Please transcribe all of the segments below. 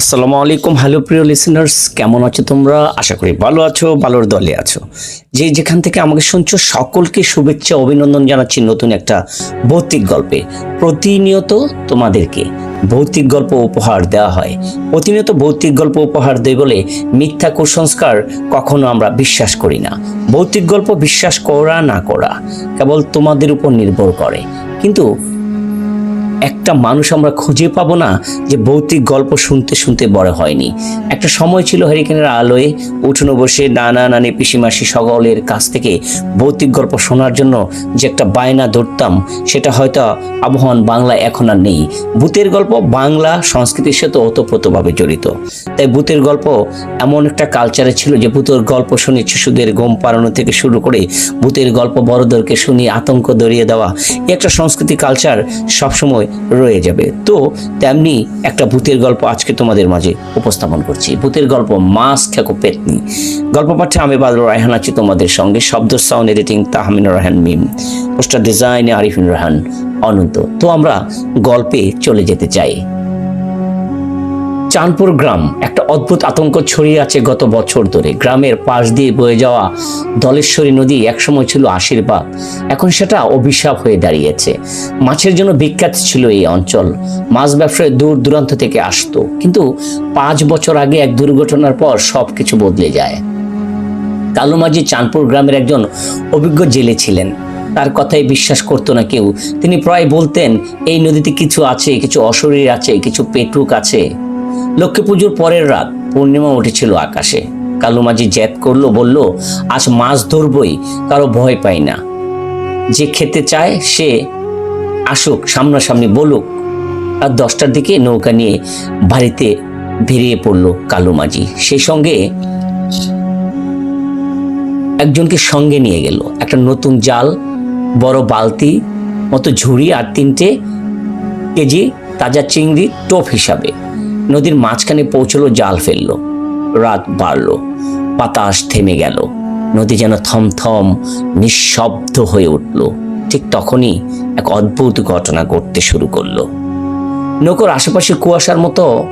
আসসালামু আলাইকুম। হ্যালো প্রিয় লিসেনার্স কেমন আছো তোমরা? আশা করি ভালো আছো, ভালোর দলে আছো। যে যেখান থেকে আমাকে শুনছো, সকলকে শুভেচ্ছা, অভিনন্দন জানাচ্ছি নতুন একটা ভৌতিক গল্পে। প্রতিনিয়ত তোমাদেরকে ভৌতিক গল্প উপহার দেওয়া হয়। প্রতিনিয়ত ভৌতিক গল্প উপহার দেয় বলে মিথ্যা কুসংস্কার কখনো আমরা বিশ্বাস করি না। ভৌতিক গল্প বিশ্বাস করা না করা কেবল তোমাদের উপর নির্ভর করে। কিন্তু একটা মানুষ আমরা খুঁজে পাবো না যে ভৌতিক গল্প শুনতে শুনতে বড় হয়নি। একটা সময় ছিল হ্যারিকেনের আলোয় উঠোনে বসে নানা নানি পিসিমাসি সকলের কাছ থেকে ভৌতিক গল্প শোনার জন্য যে একটা বায়না ধরতাম, সেটা হয়তো আবহাওয়ান বাংলা এখন আর নেই। ভূতের গল্প বাংলা সংস্কৃতির সাথে ওতপ্রোতভাবে জড়িত। তাই ভূতের গল্প এমন একটা কালচারে ছিল যে ভূতের গল্প শুনে শিশুদের ঘুম পাড়ানো থেকে শুরু করে ভূতের গল্প বড়দেরকে শুনিয়ে আতঙ্ক দরিয়ে দেওয়া একটা সংস্কৃতি কালচার সবসময় রয়ে যাবে। তো তেমনি একটা ভূতের গল্প আজকে তোমাদের মাঝে উপস্থাপন করছি। ভূতের গল্প মাস খেকো পেতনি। গল্প পাঠে আমি বাদল রায়হান আছি তোমাদের সঙ্গে। শব্দ sound editing Tahminur Rahman Mim. Poster ডিজাইনে আরিফিন রহমান অনন্ত। তো আমরা গল্পে চলে যেতে চাই। চাঁদপুর গ্রাম একটা অদ্ভুত আতঙ্ক ছড়িয়ে আছে গত বছর ধরে। গ্রামের পাশ দিয়ে বয়ে যাওয়া দলেশ্বরী নদী একসময় ছিল আশীর্বাদ, এখন সেটা অভিশাপ হয়ে দাঁড়িয়েছে। মাছের জন্য বিখ্যাত ছিল এই অঞ্চল, মাছ ব্যবসায় দূর দূরান্ত থেকে আসতো, কিন্তু পাঁচ বছর আগে এক দুর্ঘটনার পর সব কিছু বদলে যায়। কালুমাঝি চাঁদপুর গ্রামের একজন অভিজ্ঞ জেলে ছিলেন। তার কথাই বিশ্বাস করতো না কেউ। তিনি প্রায় বলতেন, এই নদীতে কিছু আছে, কিছু অশরীর আছে, কিছু পেটুক আছে। লক্ষ্মী পুজোর পরের রাত পূর্ণিমা উঠেছিল আকাশে। কালুমাঝি জ্যাত করল, বলল, আজ মাছ ধরবই, কারও ভয় পাই না। যে খেতে চায়, সে আসুক, সামনাসামনি বলুক। আর দশটার দিকে নৌকা নিয়ে বাড়িতে বেরিয়ে পড়ল কালুমাঝি সেই সঙ্গে একজনকে সঙ্গে নিয়ে গেল। একটা নতুন জাল, বড় বালতি মতো ঝুড়ি আর তিনটে কেজি তাজা চিংড়ি টোপ হিসাবে। নদীর মাঝখানে পৌঁছলো, জাল ফেলল। রাত বাড়লো, বাতাস থেমে গেল। নদী যেন থমথম, নিঃশব্দ হয়ে উঠল। ঠিক তখনই এক অদ্ভুত ঘটনা ঘটতে শুরু করল। নৌকোর আশেপাশে কুয়াশার মতো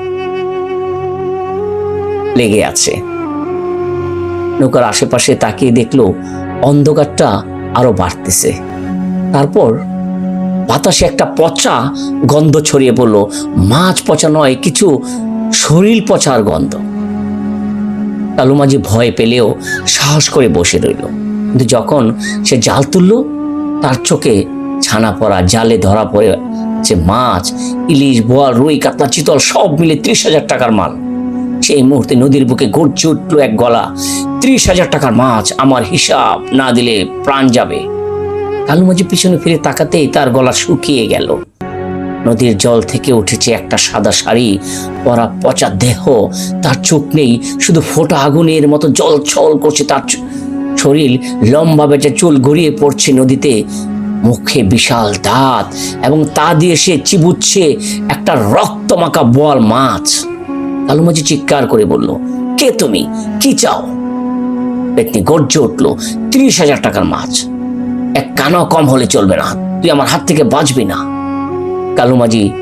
লেগে আছে। নৌকার আশেপাশে তাকিয়ে দেখল, অন্ধকারটা আরও বাড়তেছে। তারপর বাতাসে একটা পচা গন্ধ ছড়িয়ে পড়ল। মাছ পচা নয়, কিছু শরীর পচার গন্ধ। কালুমাঝি ভয় পেলেও সাহস করে বসে রইল। কিন্তু যখন সে জাল তুলল, তার চোখে ছানা পড়া, জালে ধরা পড়ে যে মাছ, ইলিশ, বোয়াল, রুই, কাতলা, চিতল, সব মিলে ত্রিশ হাজার টাকার মাল। সেই মুহূর্তে নদীর বুকে গর্জে উঠল এক গলা, ত্রিশ হাজার টাকার মাছ, আমার হিসাব না দিলে প্রাণ যাবে। কালুমাঝি পিছনে ফিরে তাকাতেই তার গলা শুকিয়ে গেল। নদীর জল থেকে উঠেছে একটা সাদা শাড়ি, পরা পচা দেহ। তার চোখ নেই, শুধু ফোটা আগুনের মতো জল ছল করছে তার শরীর। লম্বা বেটে চুল গড়িয়ে পড়ছে নদীতে। মুখে বিশাল দাঁত এবং তা দিয়ে সে চিবুচ্ছে একটা রক্তমাখা বল মাছ। কালুমাঝি চিৎকার করে বলল, কে তুমি? কি চাও? পেতনি গর্জে উঠল, ত্রিশ হাজার টাকার মাছ। এক কানাও কম হলে চলবে না। তুই আমার হাত থেকে বাঁচবি না। কালুমাঝি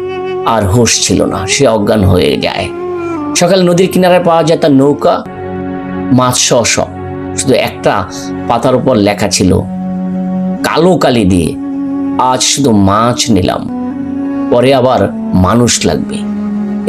আর হোশ ছিল না। সে অজ্ঞান হয়ে যায়। সকালে নদীর কিনারায় পাওয়া যায় তার নৌকা, মাছ সব। শুধু একটা পাতার উপর লেখা ছিল, কালো কালি দিয়ে আজ শুধু মাছ নিলাম, পরে আবার মানুষ লাগবে।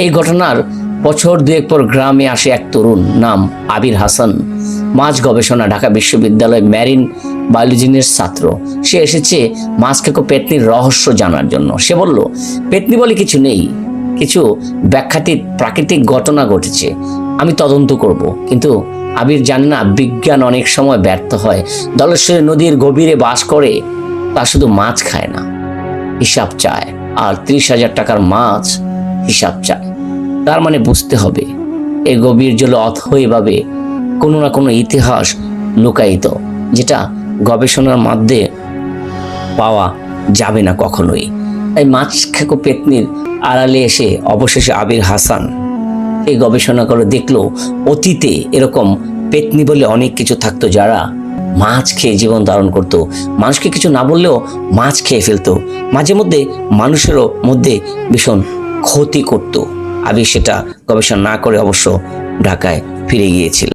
এই ঘটনার বছর দুয়েক পর গ্রামে আসে এক তরুণ, নাম আবির হাসান। মাছ গবেষণা, ঢাকা বিশ্ববিদ্যালয় ম্যারিন বায়োলজিনের ছাত্র। সে এসেছে মাছ খেকো পেতনির রহস্য জানার জন্য। সে বলল, পেতনি বলে কিছু নেই। কিছু ব্যাখ্যাতীত প্রাকৃতিক ঘটনা ঘটেছে। আমি তদন্ত করব। কিন্তু আবির জানে না, বিজ্ঞান অনেক সময় ব্যর্থ হয়। দলেশ্বরী নদীর গভীরে বাস করে, তা শুধু মাছ খায় না। হিসাব চায়। আর ত্রিশ হাজার টাকার মাছ হিসাব চায়। তার মানে বুঝতে হবে এই গভীর জলে অথইভাবে কোনো না কোনো ইতিহাস লুকায়িত, যেটা গবেষণার মাধ্যমে পাওয়া যাবে না কখনোই। তাই মাছ খেকো পেতনির আড়ালে এসে অবশেষে আবির হাসান এই গবেষণা করে দেখল, অতীতে এরকম পেতনি বলে অনেক কিছু থাকতো যারা মাছ খেয়ে জীবন ধারণ করত। মানুষকে কিছু না বললেও মাছ খেয়ে ফেলতো। মাঝে মধ্যে মানুষেরও মধ্যে ভীষণ ক্ষতি করত। আবির সেটা গবেষণা না করে অবশ্য ঢাকায় ফিরে গিয়েছিল।